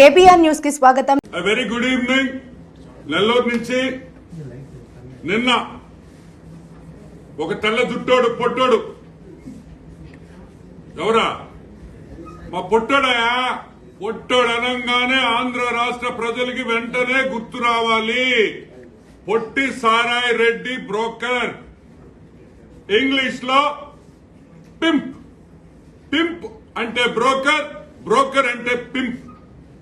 KBR న్యూస్కి స్వాగతం. Very good evening Nellore నుంచి నిన్న ఒక తెల్ల జుట్టోడు పొట్టోడు. ఎవరా? మా పొట్టోడయా? పొట్టోడు అనగానే ఆంధ్ర రాష్ట్ర ప్రజలకి వెంటనే గుర్తు రావాలి. పొట్టి సారాయ్ రెడ్డి బ్రోకర్. ఇంగ్లీష్లో పింప్ పింప్ అంటే బ్రోకర్ బ్రోకర్ అంటే పింప్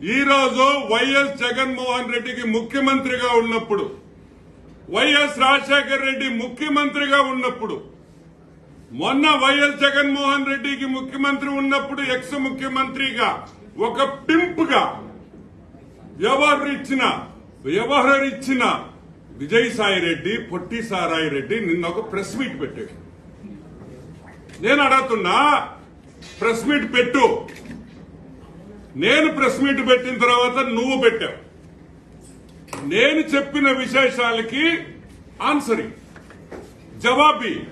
ఈ రోజు వైఎస్ జగన్మోహన్ రెడ్డికి ముఖ్యమంత్రిగా ఉన్నప్పుడు వైఎస్ రాజశేఖర్ రెడ్డి ముఖ్యమంత్రిగా ఉన్నప్పుడు మొన్న వైఎస్ జగన్మోహన్ రెడ్డికి ముఖ్యమంత్రి ఉన్నప్పుడు ఎక్స్ ముఖ్యమంత్రిగా ఒక పింప్గా ఎవరిచ్చిన ఎవరిచ్చిన విజయసాయి రెడ్డి పొట్టి సారాయి రెడ్డి నిన్న ఒక ప్రెస్ మీట్ పెట్టాడు. నేను అడుగుతున్నా ప్రెస్ మీట్ పెట్టు. నేను ప్రెస్ మీట్ పెట్టిన తర్వాత నువ్వు పెట్టావు. నేను చెప్పిన విశేషాలకి ఆన్సరింగ్ జవాబి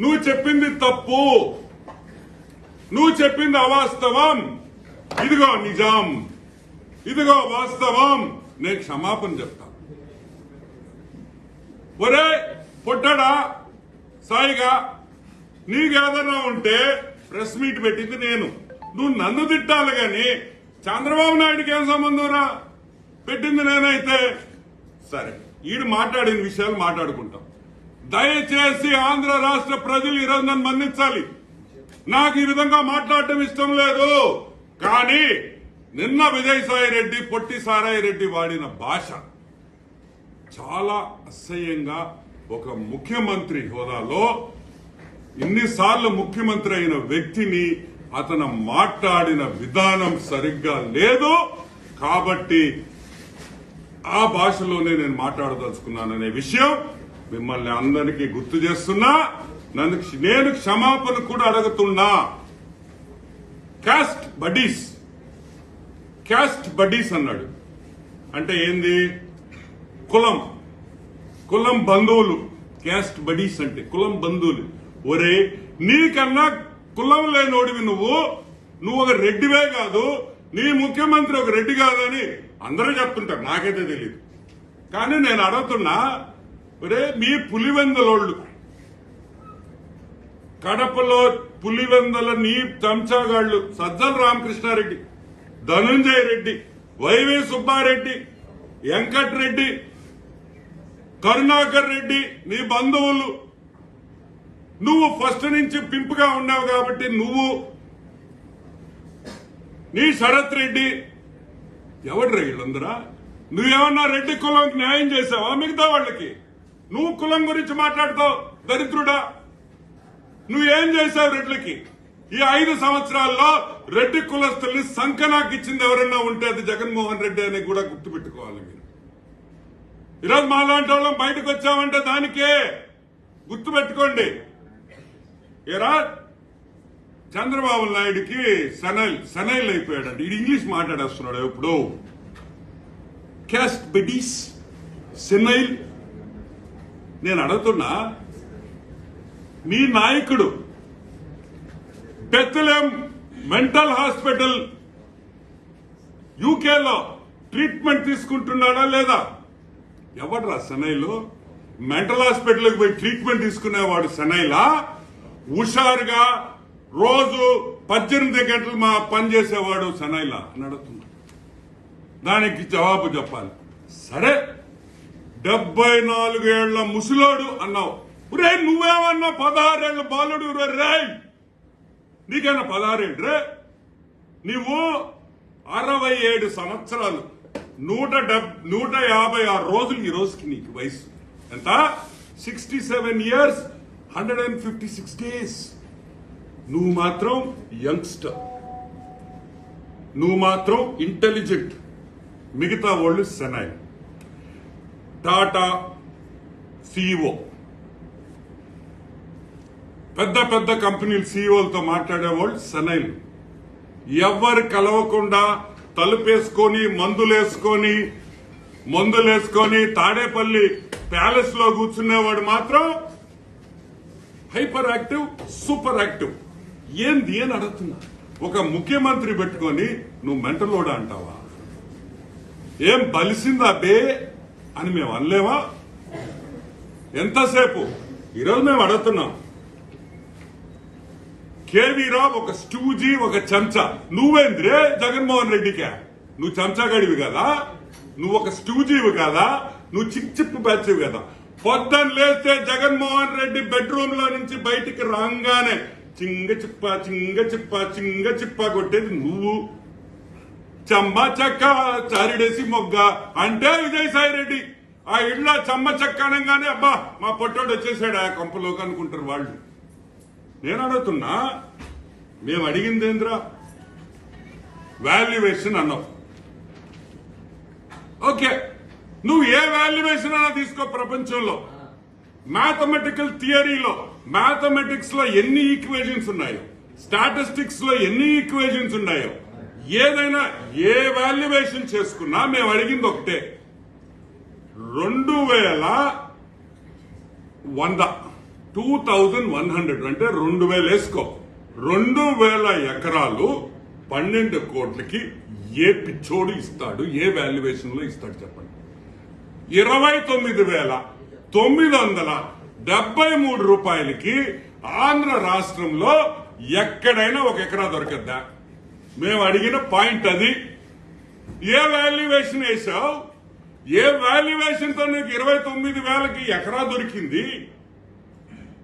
నువ్వు చెప్పింది తప్పు. నువ్వు చెప్పింది అవాస్తవం. ఇదిగో నిజాం. ఇదిగో వాస్తవం. నేను క్షమాపణ చెప్తా. ఒరే పొట్టడా సాయిగా నీకేదన్నా ఉంటే ప్రెస్ మీట్ పెట్టింది నేను. నువ్వు నన్ను తిట్టాలి గాని చంద్రబాబు నాయుడుకి ఏం సంబంధం రా? పెట్టింది నేనైతే. సరే ఈడు మాట్లాడిన విషయాలు మాట్లాడుకుంటాం. దయచేసి ఆంధ్ర రాష్ట్ర ప్రజలు ఈరోజు నన్ను మన్నించాలి. నాకు ఈ విధంగా మాట్లాడటం ఇష్టం లేదు. కానీ నిన్న విజయసాయి రెడ్డి పొట్టి సారాయి రెడ్డి వాడిన భాష చాలా అసహ్యంగా ఒక ముఖ్యమంత్రి హోదాలో ఇన్నిసార్లు ముఖ్యమంత్రి అయిన వ్యక్తిని అతను మాట్లాడిన విధానం సరిగ్గా లేదు కాబట్టి ఆ భాషలోనే నేను మాట్లాడదలుచుకున్నాననే విషయం మిమ్మల్ని అందరికీ గుర్తు చేస్తున్నా. నన్ను క్ష- నేను క్షమాపణ కూడా అడుగుతున్నా. క్యాస్ట్ బడీస్ క్యాస్ట్ బడీస్ అన్నాడు. అంటే ఏంది? కులం. కులం బంధువులు. క్యాస్ట్ బడీస్ అంటే కులం బంధువులు. ఒరే నీకన్నా కులం లేనోడివి నువ్వు. నువ్వు ఒక రెడ్డివే కాదు. నీ ముఖ్యమంత్రి ఒక రెడ్డి కాదని అందరూ చెప్తుంటారు. నాకైతే తెలియదు కానీ నేను అడుగుతున్నా ఒరే మీ పులివెందలోళ్ళు. కడపలో పులివెందల నీ చెంచాగాళ్ళు సజ్జల రామకృష్ణారెడ్డి ధనుంజయ రెడ్డి వైవి సుబ్బారెడ్డి వెంకట్రెడ్డి కరుణాకర్ రెడ్డి నీ బంధువులు నువ్వు ఫస్ట్ నుంచి పింపుగా ఉన్నావు కాబట్టి నువ్వు నీ శరత్ రెడ్డి ఎవడ్రా వీళ్ళందరా? నువ్వేమన్నా రెడ్డి కులంకి న్యాయం చేసావా మిగతా వాళ్ళకి? నువ్వు కులం గురించి మాట్లాడతావు దరిద్రుడా? నువ్వేం చేసావు రెడ్లకి ఈ ఐదు సంవత్సరాల్లో రెడ్డి కులస్తుల్ని సంకనాకి ఇచ్చింది ఎవరన్నా ఉంటే అది జగన్మోహన్ రెడ్డి అని కూడా గుర్తుపెట్టుకోవాలి మీరు. ఈరోజు మాలాంటి వాళ్ళం బయటకు వచ్చామంటే దానికే గుర్తుపెట్టుకోండి. ఏరా? చంద్రబాబు నాయుడికి సనైల్ సనైల్ అయిపోయాడంట ఇది ఇంగ్లీష్ మాట్లాడేస్తున్నాడు ఎప్పుడు. క్యాస్ట్ బెడీస్ సెనైల్. నేను అడుగుతున్నా మీ నాయకుడు బెత్తలేం మెంటల్ హాస్పిటల్ యూకేలో ట్రీట్మెంట్ తీసుకుంటున్నాడా లేదా? ఎవడరా సెనైలు? మెంటల్ హాస్పిటల్కి పోయి ట్రీట్మెంట్ తీసుకునేవాడు సెనైలా? హుషారుగా రోజు పద్దెనిమిది గంటలు మా పని చేసేవాడు సనైలా అని అడుగుతున్నాడు దానికి జవాబు చెప్పాలి. సరే డెబ్బై నాలుగేళ్ళ ముసలోడు అన్నావు. రే నువ్వేమన్నా పదహారేళ్ళ బాలుడు? రే రేయ్ నీకైనా పదహారేళ్ళు రే? నువ్వు అరవై ఏడు సంవత్సరాలు నూట డెబ్ నూట యాభై ఆరు రోజులు ఈ రోజుకి నీకు వయసు. ఎంత? Sixty seven years hundred and fifty six days నువ్వు మాత్రం యంగ్స్టర్. నువ్వు మాత్రం ఇంటెలిజెంట్. మిగతా వాళ్ళు సెనైల్. టాటా సిఇఓ పెద్ద పెద్ద కంపెనీల సీఈఓలతో మాట్లాడేవాళ్ళు సెనైల్. ఎవ్వరు కలవకుండా తలుపేసుకొని మందులేసుకొని మందులేసుకొని తాడేపల్లి ప్యాలెస్లో కూర్చునేవాడు మాత్రం హైపర్ యాక్టివ్ సూపర్ యాక్టివ్ ఏంది అని అడుగుతున్నా ఒక ముఖ్యమంత్రి పెట్టుకొని నువ్వు మెంటలోడా అంటావా? ఏం బలిసిందా బే అని మేము అనలేవా ఎంతసేపు? ఈరోజు మేము అడుగుతున్నాం. కేవీరావు ఒక స్టూజీ ఒక చెంచా. నువ్వేంద్రే జగన్మోహన్ రెడ్డికే? నువ్వు చెంచాగాడివి కదా? నువ్వు ఒక స్టూజీవి కదా? నువ్వు చిప్ చిప్పు బ్యాచ్వి కదా? పొద్దున్న లేస్తే జగన్మోహన్ రెడ్డి బెడ్రూమ్లో నుంచి బయటికి రాగానే చింగ చిప్ప చింగ చిప్ప చింగ చిప్ప కొట్టేది నువ్వు. చెమ్మ చెక్క చారిడేసి మొగ్గ అంటే విజయసాయి రెడ్డి. ఆ ఇళ్ళ చెమ్మ చెక్క అనగానే అబ్బా మా పొట్టోడు వచ్చేసాడు ఆ కొంపలోకి అనుకుంటారు వాళ్ళు. నేను అడుగుతున్నా మేము అడిగింది ఏంద్రా? వాల్యుయేషన్ అన్నావు. ఓకే నువ్వు ఏ వాల్యుయేషన్ అయినా తీసుకో ప్రపంచంలో. మ్యాథమెటికల్ థియరీలో మ్యాథమెటిక్స్లో ఎన్ని ఈక్వేషన్స్ ఉన్నాయో స్టాటిస్టిక్స్లో ఎన్ని ఈక్వేషన్స్ ఉన్నాయో ఏదైనా ఏ వాల్యుయేషన్ చేసుకున్నా మేము అడిగింది ఒకటే. రెండు వేల వంద. టూ థౌజండ్ వన్ హండ్రెడ్ అంటే రెండు వేలు వేసుకో. రెండు వేల ఎకరాలు పన్నెండు కోట్లకి ఏ పిచ్చోడు ఇస్తాడు ఏ వాల్యుయేషన్లో ఇస్తాడు చెప్పండి. ఇరవై తొమ్మిది వేల తొమ్మిది వందల డెబ్బై మూడు రూపాయలకి ఆంధ్ర రాష్ట్రంలో ఎక్కడైనా ఒక ఎకరా దొరకద్దా? మేము అడిగిన పాయింట్ అది. ఏ వాల్యుయేషన్ వేసావు ఏ వాల్యుయేషన్తో నీకు ఇరవై తొమ్మిది వేలకి ఎకరా దొరికింది?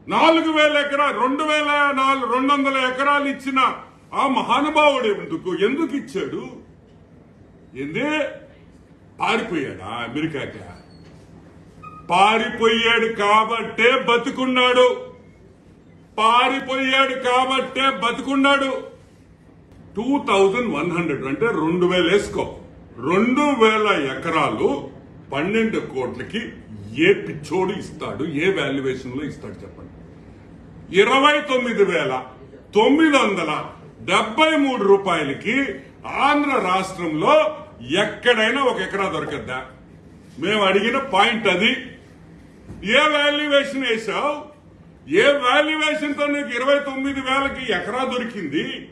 నాలుగు వేల ఎకరా రెండు వేల నాలుగు రెండు వందల ఎకరాలు ఇచ్చిన ఆ మహానుభావుడు ఎందుకు ఎందుకు ఇచ్చాడు? ఏంది? పారిపోయాడా అమెరికాకి పారిపోయాడు కాబట్టే బతుకున్నాడు. పారిపోయాడు కాబట్టే బతుకున్నాడు. టూ థౌజండ్ వన్ హండ్రెడ్ అంటే రెండు వేలు వేసుకో. రెండు వేల ఎకరాలు పన్నెండు కోట్లకి ఏ పిచ్చోడు ఇస్తాడు? ఏ వాల్యుయేషన్లో ఇస్తాడు చెప్పండి? ఇరవై తొమ్మిది వేల తొమ్మిది వందల డెబ్బై మూడు రూపాయలకి ఆంధ్ర రాష్ట్రంలో ఎక్కడైనా ఒక ఎకరా దొరకద్దా? మేము అడిగిన పాయింట్ అది. ఏ వాల్యుయేషన్ వేసావు ఏ వాల్యుయేషన్తో నీకు ఇరవై తొమ్మిది వేలకి ఎకరా దొరికింది?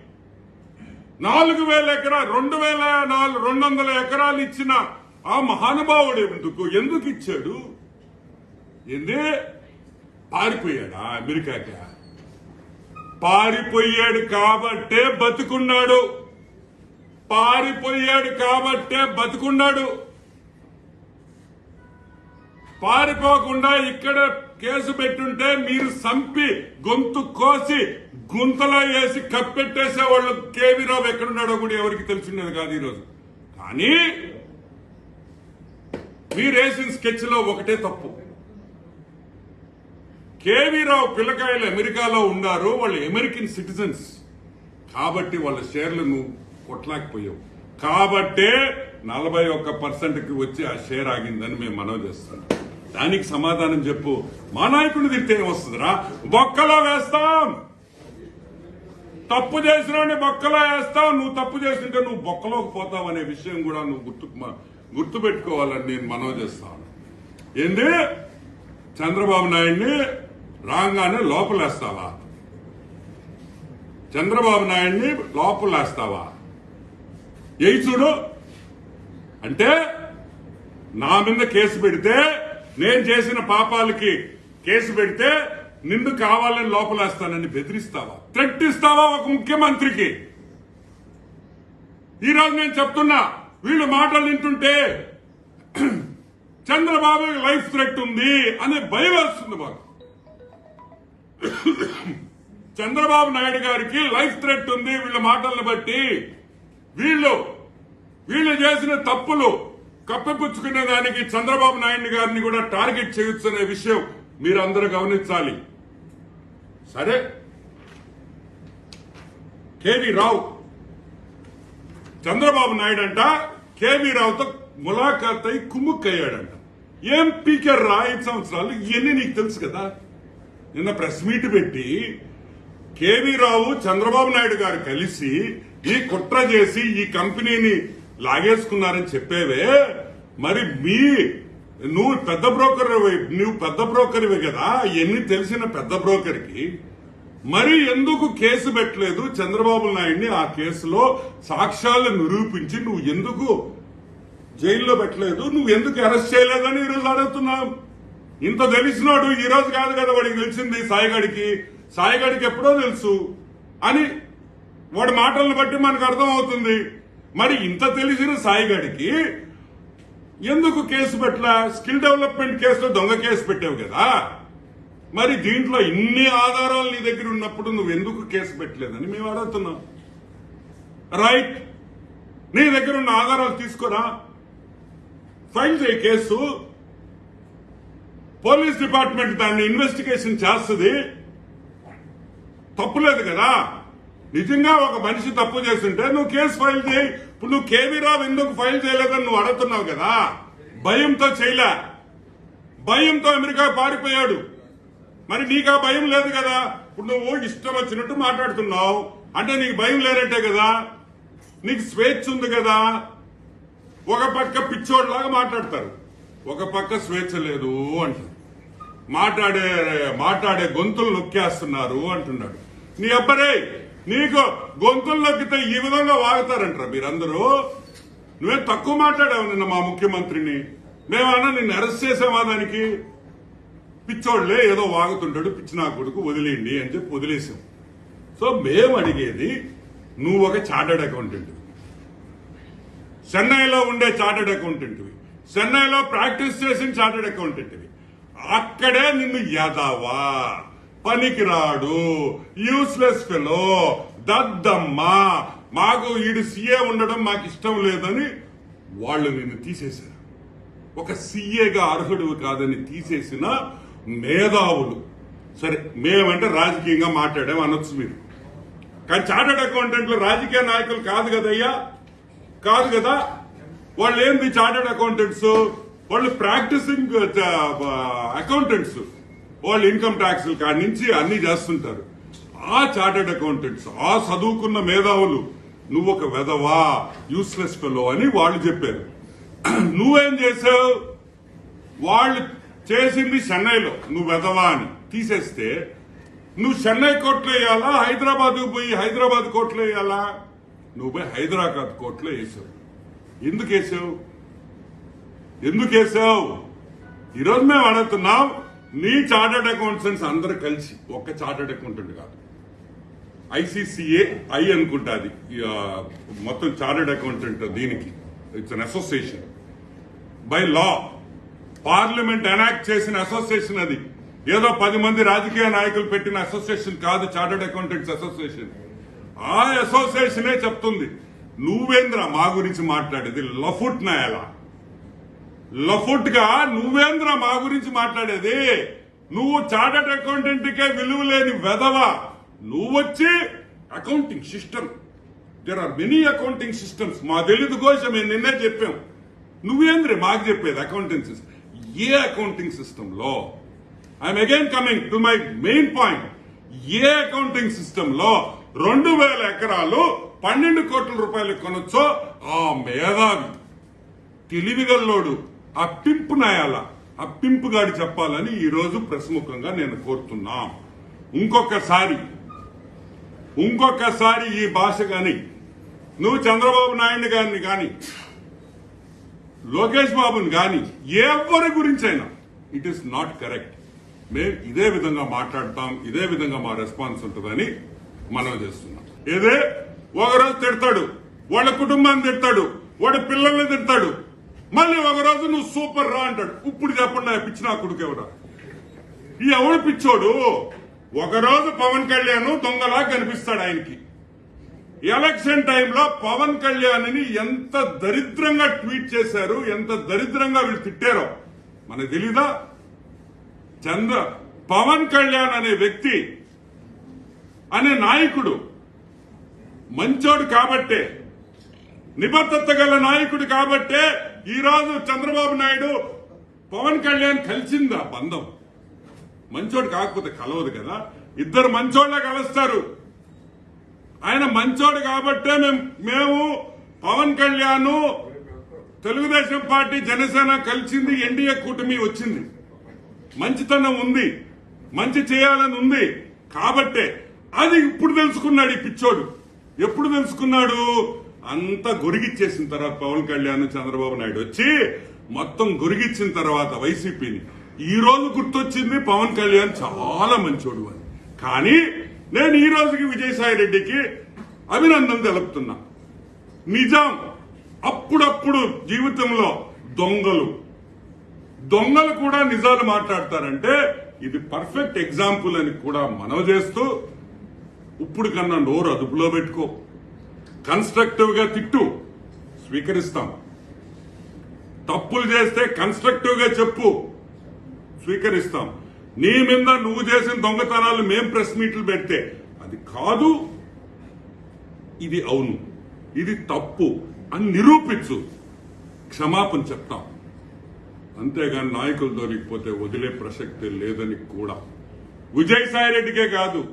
నాలుగు వేల ఎకరా రెండు వేల నాలుగు రెండు వందల ఎకరాలు ఇచ్చిన ఆ మహానుభావుడు ఎందుకు? ఎందుకు ఇచ్చాడు? ఏంది? పారిపోయాడా అమెరికాకి? పారిపోయాడు కాబట్టే బతుకున్నాడు. పారిపోయాడు కాబట్టే బతుకున్నాడు. పారిపోకుండా ఇక్కడ కేసు పెట్టుంటే మీరు సంపి గొంతు కోసి గుంతలో వేసి కప్పెట్టేసే వాళ్ళు కేవీ రావు ఎక్కడున్నాడో కూడా ఎవరికి తెలిసిండేది కాదు ఈరోజు. కానీ మీరేసిన స్కెచ్లో ఒకటే తప్పు. కేవీరావు పిల్లకాయలు అమెరికాలో ఉన్నారు వాళ్ళు అమెరికన్ సిటిజన్స్. కాబట్టి వాళ్ళ షేర్లు నువ్వు కొట్టలేకపోయాం కాబట్టే నలభై ఒక్క పర్సెంట్కి వచ్చి ఆ షేర్ ఆగిందని మేము మనవి చేస్తున్నాం దానికి సమాధానం చెప్పు. మా నాయకుడిని తిడితే ఏమొస్తుందిరా? బొక్కలో వేస్తాం. తప్పు చేసిన బొక్కలో వేస్తావు నువ్వు తప్పు చేస్తుంటే నువ్వు బొక్కలోకి పోతావు అనే విషయం కూడా నువ్వు గుర్తు గుర్తు పెట్టుకోవాలని నేను మనవి చేస్తాను. ఏంది? చంద్రబాబు నాయుడిని రాగానే లోపలేస్తావా? చంద్రబాబు నాయుడిని లోపలేస్తావా? ఏ చూడు. అంటే నా మీద కేసు పెడితే నేను చేసిన పాపాలకి కేసు పెడితే నిన్ను కావాలని లోపలేస్తానని బెదిరిస్తావా? థ్రెట్ ఇస్తావా ఒక ముఖ్యమంత్రికి? ఈరోజు నేను చెప్తున్నా వీళ్ళు మాటలు వింటుంటే చంద్రబాబు లైఫ్ థ్రెట్ ఉంది అనే భయం వస్తుంది మాకు. చంద్రబాబు నాయుడు గారికి లైఫ్ థ్రెట్ ఉంది వీళ్ళ మాటలను బట్టి వీళ్ళు వీళ్ళు చేసిన తప్పులు కప్పిపుచ్చుకునే దానికి చంద్రబాబు నాయుడు గారిని కూడా టార్గెట్ చేయొచ్చు అనే విషయం మీరు అందరూ గమనించాలి. సరే? కేవి రావు. చంద్రబాబు నాయుడు అంట కేవి రావుతో ములాఖాత్ అయి కుమ్ముక్కయ్యాడంట. ఏం పీకర్ రా ఐదు సంవత్సరాలు? ఇవన్నీ నీకు తెలుసు కదా. నిన్న ప్రెస్ మీట్ పెట్టి కేవీ రావు చంద్రబాబు నాయుడు గారు కలిసి ఈ కుట్ర చేసి ఈ కంపెనీని లాగేసుకున్నారని చెప్పేవే మరి మీ నువ్వు పెద్ద బ్రోకర్ నువ్వు పెద్ద బ్రోకర్వే కదా ఎన్ని తెలిసిన పెద్ద బ్రోకర్కి. మరి ఎందుకు కేసు పెట్టలేదు చంద్రబాబు నాయుడిని ఆ కేసులో సాక్ష్యాలు నిరూపించి నువ్వు ఎందుకు జైల్లో పెట్టలేదు నువ్వు ఎందుకు అరెస్ట్ చేయలేదని ఈరోజు అడుగుతున్నావు ఇంత తెలిసినాడు ఈరోజు కాదు కదా వాడికి తెలిసింది సాయిగడికి. సాయిగడికి ఎప్పుడో తెలుసు అని వాడి మాటలను బట్టి మనకు అర్థమవుతుంది. మరి ఇంత తెలిసిన సాయిగాడికి ఎందుకు కేసు పెట్టలా? స్కిల్ డెవలప్మెంట్ కేసులో దొంగ కేసు పెట్టావు కదా. మరి దీంట్లో ఇన్ని ఆధారాలు నీ దగ్గర ఉన్నప్పుడు నువ్వు ఎందుకు కేసు పెట్టలేదని మేము అడుగుతున్నాం. రైట్. నీ దగ్గర ఉన్న ఆధారాలు తీసుకోరా? ఫైల్ చేయ కేసు. పోలీస్ డిపార్ట్మెంట్ దాన్ని ఇన్వెస్టిగేషన్ చేస్తుంది. తప్పులేదు కదా. నిజంగా ఒక మనిషి తప్పు చేస్తుంటే నువ్వు కేసు ఫైల్ చేయి. ఇప్పుడు నువ్వు కేవీ రావు ఎందుకు ఫైల్ చేయలేదని నువ్వు అడుగుతున్నావు కదా? భయంతో చేయలే. భయంతో అమెరికా పారిపోయాడు. మరి నీకు ఆ భయం లేదు కదా? ఇప్పుడు నువ్వు ఇష్టం వచ్చినట్టు మాట్లాడుతున్నావు. అంటే నీకు భయం లేనట్టే కదా? నీకు స్వేచ్ఛ ఉంది కదా? ఒక పక్క పిచ్చోడ్లాగా మాట్లాడతారు. ఒక పక్క స్వేచ్ఛ లేదు అంటారు మాట్లాడే మాట్లాడే గొంతులు నొక్కేస్తున్నారు అంటున్నాడు. నీ అబ్బరే నీకు గొంతులు ఈ విధంగా వాగుతారంటారా మీరందరూ. నువ్వే తక్కువ మాట్లాడావు నిన్న మా ముఖ్యమంత్రిని. మేమన్నా నిన్ను అరెస్ట్ చేసామా దానికి? పిచ్చోళ్ళే ఏదో వాగుతుంటాడు పిచ్చి నా కొడుకు వదిలేయండి అని చెప్పి వదిలేసాం సో మేము అడిగేది నువ్వు ఒక చార్టర్డ్ అకౌంటెంట్. చెన్నైలో ఉండే చార్టెడ్ అకౌంటెంట్వి చెన్నైలో ప్రాక్టీస్ చేసిన చార్టెడ్ అకౌంటెంట్వి అక్కడే నిన్ను యదవా? పనికిరాడు. యూస్లెస్ ఫెలో దద్దమ్మ. మాకు ఈడు సీఏ ఉండడం మాకు ఇష్టం లేదని వాళ్ళు నిన్ను తీసేశారు. ఒక సీఏగా అర్హుడు కాదని తీసేసిన మేధావులు. సరే మేమంటే రాజకీయంగా మాట్లాడాం అనొచ్చు మీరు. కానీ చార్టెడ్ అకౌంటెంట్లు రాజకీయ నాయకులు కాదు కదయ్యా? కాదు కదా? వాళ్ళు ఏంది చార్టెడ్ అకౌంటెంట్స్? వాళ్ళు ప్రాక్టీసింగ్ అకౌంటెంట్స్. వాళ్ళు ఇన్కమ్ ట్యాక్స్ కాడి నుంచి అన్ని చేస్తుంటారు. ఆ చార్టెడ్ అకౌంటెంట్స్ ఆ చదువుకున్న మేధావులు నువ్వు ఒక వెధవా యూస్లెస్ ఫెలో అని వాళ్ళు చెప్పారు. నువ్వేం చేసావు? వాళ్ళు చేసింది చెన్నైలో నువ్వు వెధవా అని తీసేస్తే నువ్వు చెన్నై కోర్టులో వేయాలా? హైదరాబాద్కు పోయి హైదరాబాద్ కోర్టులో వేయాలా? నువ్వు పోయి హైదరాబాద్ కోర్టులో వేసావు. ఎందుకు వేసావు? ఎందుకు వేసావు? ఈరోజు మేము అడుగుతున్నాం నీ చార్టర్డ్ అకౌంటెంట్స్ అందరూ కలిసి ఒక్క చార్టర్డ్ అకౌంటెంట్ కాదు. ఐసీసీఏ ఐ అనుకుంటా అది. మొత్తం చార్టర్డ్ అకౌంటెంట్ దీనికి. It's an association by law parliament enact చేసిన అసోసియేషన్ అది. ఏదో పది మంది రాజకీయ నాయకులు పెట్టిన అసోసియేషన్ కాదు చార్టర్డ్ అకౌంటెంట్స్ అసోసియేషన్. ఆ అసోసియేషనే చెప్తుంది. నువ్వేంద్ర మా గురించి మాట్లాడేది? లఫుట్ నాయలా లఫుట్గా నువ్వేంద్ర మా గురించి మాట్లాడేది? నువ్వు చార్టెడ్ అకౌంటెంట్ కే విలువ లేని వెధవ. నువ్వొచ్చి accounting system. There are many accounting systems మా తెలీదు కోసం మేము నిన్నే చెప్పాం. నువ్వేంద్రే మాకు చెప్పేది అకౌంటింగ్ సిస్టమ్ ఏ అకౌంటింగ్ సిస్టంలో I'm again coming to my main point A accounting సిస్టంలో రెండు వేల ఎకరాలు పన్నెండు కోట్ల రూపాయలు కొనొచ్చో ఆ మేధావి. తెలివిగల్లోడు. ఆ పింపు నాయాల. ఆ పింపు గాడి చెప్పాలని ఈరోజు ప్రసముఖంగా నేను కోరుతున్నా. ఇంకొకసారి ఇంకొకసారి ఈ భాష కానీ నువ్వు చంద్రబాబు నాయుడు గారిని కానీ లోకేష్ బాబుని గాని ఎవరి గురించైనా ఇట్ ఈస్ నాట్ కరెక్ట్ మేము ఇదే విధంగా మాట్లాడతాం ఇదే విధంగా మా రెస్పాన్స్ ఉంటుందని మనం చేస్తున్నాం. ఏదే? ఒకరోజు తిడతాడు వాళ్ళ కుటుంబాన్ని తిడతాడు వాడి పిల్లల్ని తిడతాడు మళ్ళీ ఒకరోజు నువ్వు సూపర్ రా అంటాడు. ఇప్పుడు చెప్పండి నా పిచ్చి నా కొడుకు ఎవడా ఈ ఎవడు పిచ్చోడు? ఒకరోజు పవన్ కళ్యాణ్ దొంగలా కనిపిస్తాడు ఆయనకి. ఎలక్షన్ టైంలో పవన్ కళ్యాణ్ని ఎంత దరిద్రంగా ట్వీట్ చేశారు ఎంత దరిద్రంగా వీళ్ళు తిట్టారో మనకు తెలీదా? చంద్ర పవన్ కళ్యాణ్ అనే వ్యక్తి అనే నాయకుడు మంచోడు కాబట్టే నిబద్ధత గల నాయకుడు కాబట్టే ఈ రోజు చంద్రబాబు నాయుడు పవన్ కళ్యాణ్ కలిసిందా బంధం? మంచోడు కాకపోతే కలవదు కదా. ఇద్దరు మంచోళ్ళే కలుస్తారు. ఆయన మంచోడు కాబట్టే మేము మేము పవన్ కళ్యాణ్ తెలుగుదేశం పార్టీ జనసేన కలిసింది ఎన్డీఏ కూటమి వచ్చింది. మంచితనం ఉంది. మంచి చేయాలని ఉంది. కాబట్టే అది ఇప్పుడు తెలుసుకున్నాడు ఈ పిచ్చోడు. ఎప్పుడు తెలుసుకున్నాడు? అంతా గొరిగిచ్చేసిన తర్వాత పవన్ కళ్యాణ్ చంద్రబాబు నాయుడు వచ్చి మొత్తం గొరిగిచ్చిన తర్వాత వైసీపీని. ఈ రోజు గుర్తొచ్చింది పవన్ కళ్యాణ్ చాలా మంచోడు అని. కానీ నేను ఈ రోజుకి విజయసాయి రెడ్డికి అభినందన తెలుపుతున్నా. నిజాం అప్పుడప్పుడు జీవితంలో దొంగలు. దొంగలు కూడా నిజాలు మాట్లాడతారంటే ఇది పర్ఫెక్ట్ ఎగ్జాంపుల్ అని కూడా మనవ చేస్తూ ఇప్పుడు కన్నా నోరు అదుపులో పెట్టుకో. కన్స్ట్రక్టివ్గా తిట్టు. స్వీకరిస్తాం. తప్పులు చేస్తే కన్స్ట్రక్టివ్గా చెప్పు. స్వీకరిస్తాం. నీ మీద నువ్వు చేసిన దొంగతనాలు మేం ప్రెస్ మీట్లు పెడితే. అది కాదు ఇది అవును. ఇది తప్పు అని నిరూపించు. క్షమాపణ చెప్తాం. అంతేగాని నాయకులు దొరికిపోతే వదిలే ప్రసక్తి లేదని కూడా. విజయసాయి రెడ్డికే కాదు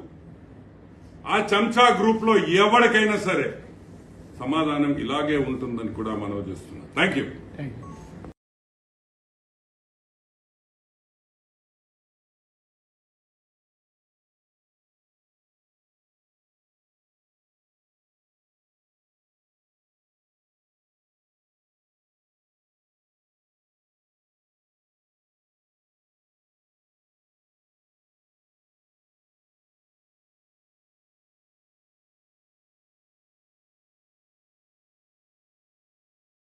ఆ చంచా గ్రూప్లో ఎవరికైనా సరే సమాధానం ఇలాగే ఉంటుందని కూడా మనం చేస్తున్నాం థ్యాంక్ యూ థ్యాంక్ యూ